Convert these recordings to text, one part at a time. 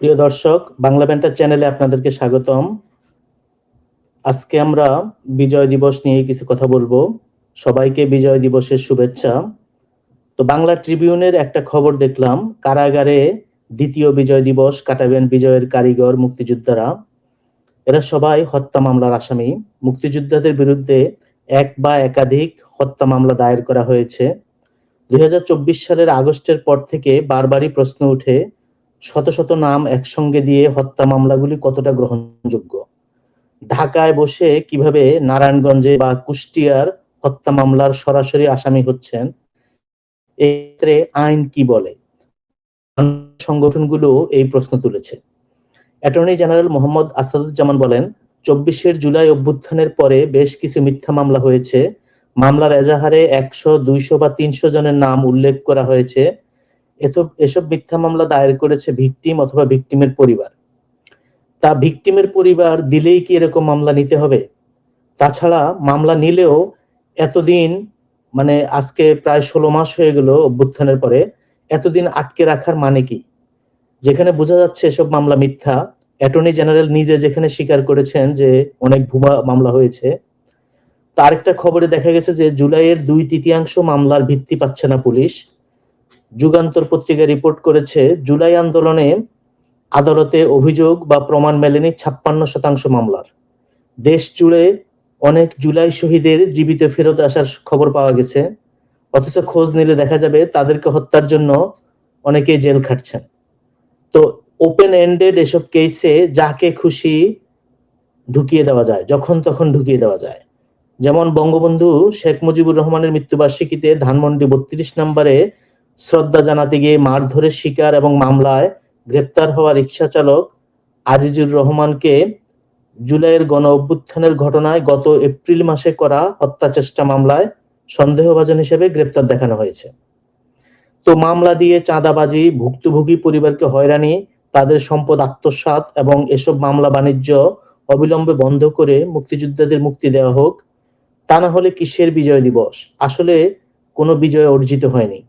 প্রিয় দর্শক, বাংলা ব্যান্টার চ্যানেলে আপনাদেরকে স্বাগতম। আজকে আমরা বিজয় দিবস নিয়ে কিছু কথা বলব। সবাইকে বিজয় দিবসের শুভেচ্ছা। তো বাংলা ট্রিবিউনের একটা খবর দেখলাম, কারাগারে দ্বিতীয় বিজয় দিবস কাটাবেন বিজয়ের কারিগর মুক্তিযোদ্ধারা। এরা সবাই হত্যা মামলার আসামি। মুক্তিযোদ্ধাদের বিরুদ্ধে এক বা একাধিক হত্যা মামলা দায়ের করা হয়েছে। দুই হাজার চব্বিশ সালের আগস্টের পর থেকে বারবারই প্রশ্ন উঠে শত শত নাম একসঙ্গে দিয়ে হত্যা মামলাগুলি কতটা গ্রহণযোগ্য? ঢাকায় বসে কীভাবে নারায়ণগঞ্জে বা কুষ্টিয়ার হত্যা মামলার সরাসরি আসামি হচ্ছেন? এক্ষেত্রে আইন কি বলে? সংগঠনগুলো এই প্রশ্ন তুলেছে। অ্যাটর্নি জেনারেল মোহাম্মদ আসাদুজ্জামান বলেন, চব্বিশের জুলাই অভ্যুত্থানের পরে বেশ কিছু মিথ্যা মামলা হয়েছে। মামলার এজাহারে একশো, দুইশো বা তিনশো জনের নাম উল্লেখ করা হয়েছে। এসব মিথ্যা মামলা দায়ের করেছে ভিকটিম অথবা ভিকটিমের পরিবার। তা ভিকটিমের পরিবার দিলেই কি এরকম মামলা নিতে হবে? তাছাড়া মামলা নিলেও এতদিন মানে আজকে প্রায় ষোলো মাস হয়ে গেল অভ্যুত্থানের পরে, এতদিন আটকে রাখার মানে কি? যেখানে বোঝা যাচ্ছে এসব মামলা মিথ্যা। অ্যাটর্নি জেনারেল নিজে যেখানে স্বীকার করেছেন যে অনেক ভুয়া মামলা হয়েছে, তার একটা খবরে দেখা গেছে যে জুলাইয়ের দুই তৃতীয়াংশ মামলার ভিত্তি পাচ্ছে না পুলিশ। যুগান্তর পত্রিকা রিপোর্ট করেছে, জুলাই আন্দোলনে আদালতে অভিযোগ বা প্রমাণ মেলেনি ছাপ্পান্ন শতাংশ মামলার। দেশ জুড়ে অনেক জুলাই শহীদের জীবিত ফেরত আসার খবর পাওয়া গেছে। অথচ খোঁজ নিলে দেখা যাবে তাদেরকে হত্যার জন্য অনেকে জেল খাটছেন। তো ওপেন এন্ডেড এসব কেসে যাকে খুশি ঢুকিয়ে দেওয়া যায়, যখন তখন ঢুকিয়ে দেওয়া যায়। যেমন বঙ্গবন্ধু শেখ মুজিবুর রহমানের মৃত্যুবার্ষিকীতে ধানমন্ডি বত্রিশ নম্বরে শ্রদ্ধা জানাতে গিয়ে মারধরের শিকার এবং মামলায় গ্রেপ্তার হওয়া রিক্সা চালক আজিজুর রহমানকে জুলাইয়ের গণ অভ্যুত্থানের ঘটনায় গত এপ্রিল মাসে করা হত্যা চেষ্টা মামলায় সন্দেহভাজন হিসেবে গ্রেপ্তার দেখানো হয়েছে। তো মামলা দিয়ে চাঁদাবাজি, ভুক্তভোগী পরিবারকে হয়রানি, তাদের সম্পদ আত্মসাত এবং এসব মামলা বাণিজ্য অবিলম্বে বন্ধ করে মুক্তিযোদ্ধাদের মুক্তি দেওয়া হোক, তা না হলে কিসের বিজয় দিবস? আসলে কোনো বিজয় অর্জিত হয়নি।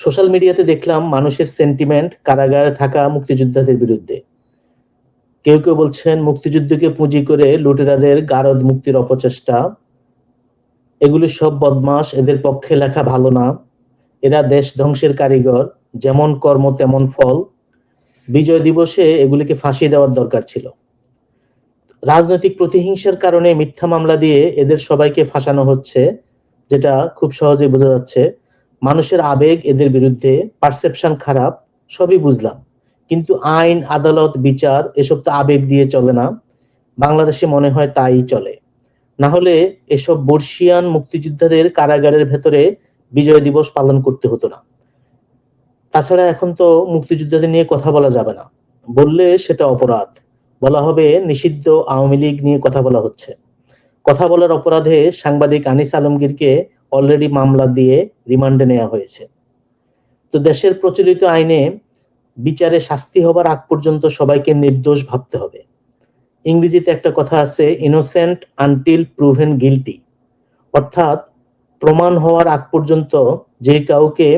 সোশ্যাল মিডিয়াতে দেখলাম মানুষের সেন্টিমেন্ট কারাগারে থাকা মুক্তিযোদ্ধাদের বিরুদ্ধে। কেউ কেউ বলছেন মুক্তিযুদ্ধকে পুঁজি করে লুটেরাদের গারদ মুক্তির অপচেষ্টা। এগুলি সব বদমাস এদের পক্ষে লেখা ভালো না। এরা দেশ ধ্বংসের কারিগর, যেমন কর্ম তেমন ফল। বিজয় দিবসে এগুলিকে ফাঁসি দেওয়ার দরকার ছিল। রাজনৈতিক প্রতিহিংসার কারণে মিথ্যা মামলা দিয়ে এদের সবাইকে ফাঁসানো হচ্ছে, যেটা খুব সহজে বোঝা যাচ্ছে। মানুষের আবেগ এদের বিরুদ্ধে পারসেপশন খারাপ, সবই বুঝলাম। কিন্তু আইন, আদালত, বিচার এসব তো আবেগ দিয়ে চলে না। বাংলাদেশে মনে হয় তাই চলে। না হলে এসব বর্ষিয়ান মুক্তিযোদ্ধাদের কারাগারের ভেতরে বিজয় দিবস পালন করতে হতো না। তাছাড়া এখন তো মুক্তিযোদ্ধাদের নিয়ে কথা বলা যাবে না। বললে সেটা অপরাধ। বলা হবে নিষিদ্ধ আওয়ামী লীগ নিয়ে কথা বলা হচ্ছে। কথা বলার অপরাধে সাংবাদিক আনিস আলমগীরকে অলরেডি মামলা দিয়ে রিমান্ডে নেওয়া হয়েছে। তো দেশের প্রচলিত আইনে বিচারে শাস্তি হবার আগ পর্যন্ত সবাইকে নির্দোষ ভাবতে হবে। ইংরেজিতে একটা কথা আছে ইনোসেন্ট আনটিল প্রুভেন গিলটি অর্থাৎ প্রমাণ হওয়ার আগ পর্যন্ত যে কাউকে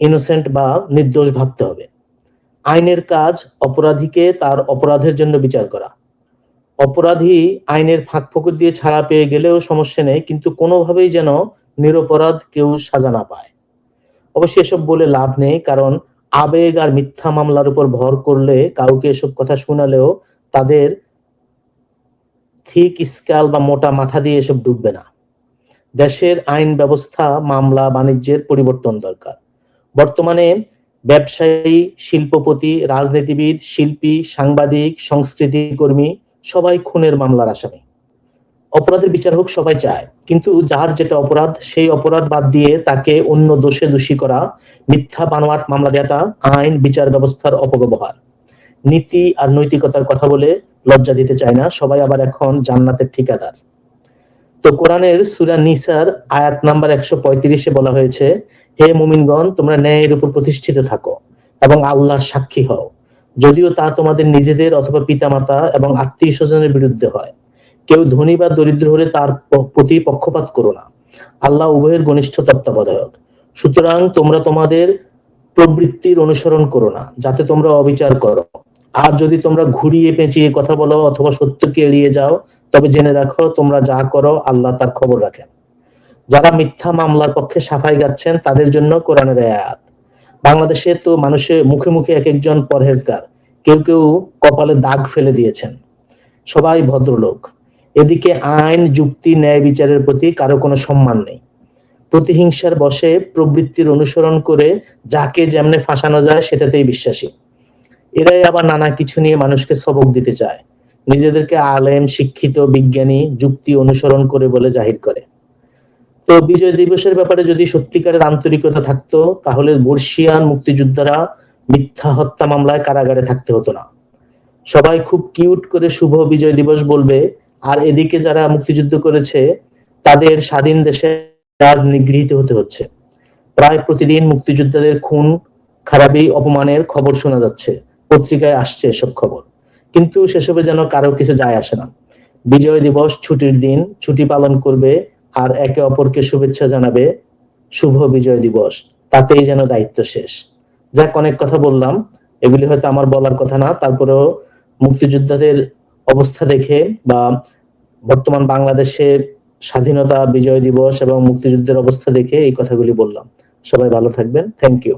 ইনোসেন্ট বা নির্দোষ ভাবতে হবে। আইনের কাজ অপরাধীকে তার অপরাধের জন্য বিচার করা। অপরাধী আইনের ফাঁক ফকর দিয়ে ছাড়া পেয়ে গেলেও সমস্যা নেই, কিন্তু কোনোভাবেই যেন নিরপরাধ কেউ সাজা না পায়। অবশ্যই এসব বলে লাভ নেই, কারণ আবেগ আর মিথ্যা মামলার উপর ভর করলে কাউকে এসব কথা শোনালেও তাদের থিক স্কাল বা মোটা মাথা দিয়ে এসব ডুববে না। দেশের আইন ব্যবস্থা, মামলা, বাণিজ্যের পরিবর্তন দরকার। বর্তমানে ব্যবসায়ী, শিল্পপতি, রাজনীতিবিদ, শিল্পী, সাংবাদিক সংস্কৃতি কর্মী সবাই খুনের মামলার আসামি। অপরাধের বিচার হোক, সবাই চায়। কিন্তু যার যেটা অপরাধ, সেই অপরাধ বাদ দিয়ে তাকে অন্য দোষে দোষী করা, মিথ্যা বানোয়াট মামলা দেওয়াটা আইন, বিচার ব্যবস্থার অপব্যবহার। নীতি আর নৈতিকতার কথা বলে লজ্জা দিতে চায় না, সবাই আবার এখন জান্নাতের ঠিকাদার। তো কোরআনের সুরা নিসার আয়াত নাম্বার একশো পঁয়ত্রিশে বলা হয়েছে, হে মুমিনগণ, তোমরা ন্যায়ের উপর প্রতিষ্ঠিত থাকো এবং আল্লাহর সাক্ষী হও। যদিও তা তোমাদের নিজেদের অথবা পিতামাতা এবং আত্মীয় স্বজনের বিরুদ্ধে হয়। কেউ ধনী বা দরিদ্র হলে তার প্রতি পক্ষপাত করো না। আল্লাহ উভয়ের ঘনিষ্ঠ তত্ত্বাবধায়ক। সুতরাং তোমরা তোমাদের প্রবৃত্তির অনুসরণ করো না, যাতে তোমরা অবিচার করো। আর যদি তোমরা ঘুরিয়ে পেঁচিয়ে কথা বলো অথবা সত্যকে এড়িয়ে যাও, তবে জেনে রাখো তোমরা যা করো আল্লাহ তার খবর রাখেন। যারা মিথ্যা মামলার পক্ষে সাফাই গাচ্ছেন, তাদের জন্য কোরআনের আয়াত। বাংলাদেশে তো মানুষের মুখে মুখে এক একজন পরহেজগার, কেউ কেউ কপালে দাগ ফেলে দিয়েছেন। সবাই ভদ্রলোক। এদিকে আইন, যুক্তি, ন্যায় বিচারের প্রতি কারও কোনো সম্মান নেই। প্রতিহিংসার বশে প্রবৃত্তির অনুসরণ করে যাকে যেমনে ফাঁসানো যায়, সেটাতেই বিশ্বাসী। এরাই আবার নানা কিছু নিয়ে মানুষকে সবক দিতে চায়। নিজেদেরকে আলেম, শিক্ষিত, বিজ্ঞানী, যুক্তি অনুসরণ করে বলে জাহির করে। তো বিজয় দিবসের ব্যাপারে যদি সত্যিকারের আন্তরিকতা থাকতো, তাহলে বর্ষিয়ান মুক্তিযোদ্ধারা মিথ্যা হত্যা মামলায় কারাগারে থাকতে হতো না। সবাই খুব কিউট করে শুভ বিজয় দিবস বলবে, আর এদিকে যারা মুক্তিযুদ্ধ করেছে, তাদের স্বাধীন দেশে আজ নিগৃহীত হতে হচ্ছে। প্রায় প্রতিদিন মুক্তিযোদ্ধাদের খুন, খারাপি, অপমানের খবর শোনা যাচ্ছে, পত্রিকায় আসছে এসব খবর। কিন্তু সেসবে যেন কারও কিছু যায় আসে না। বিজয় দিবস ছুটির দিন, ছুটি পালন করবে আর একে অপরকে শুভেচ্ছা জানাবে শুভ বিজয় দিবস। তাতেই যেন দায়িত্ব শেষ। যাক, অনেক কথা বললাম। এগুলি হয়তো আমার বলার কথা না, তারপরেও মুক্তিযোদ্ধাদের অবস্থা দেখে বা বর্তমান বাংলাদেশে স্বাধীনতা, বিজয় দিবস এবং মুক্তিযুদ্ধের অবস্থা দেখে এই কথাগুলি বললাম। সবাই ভালো থাকবেন। Thank you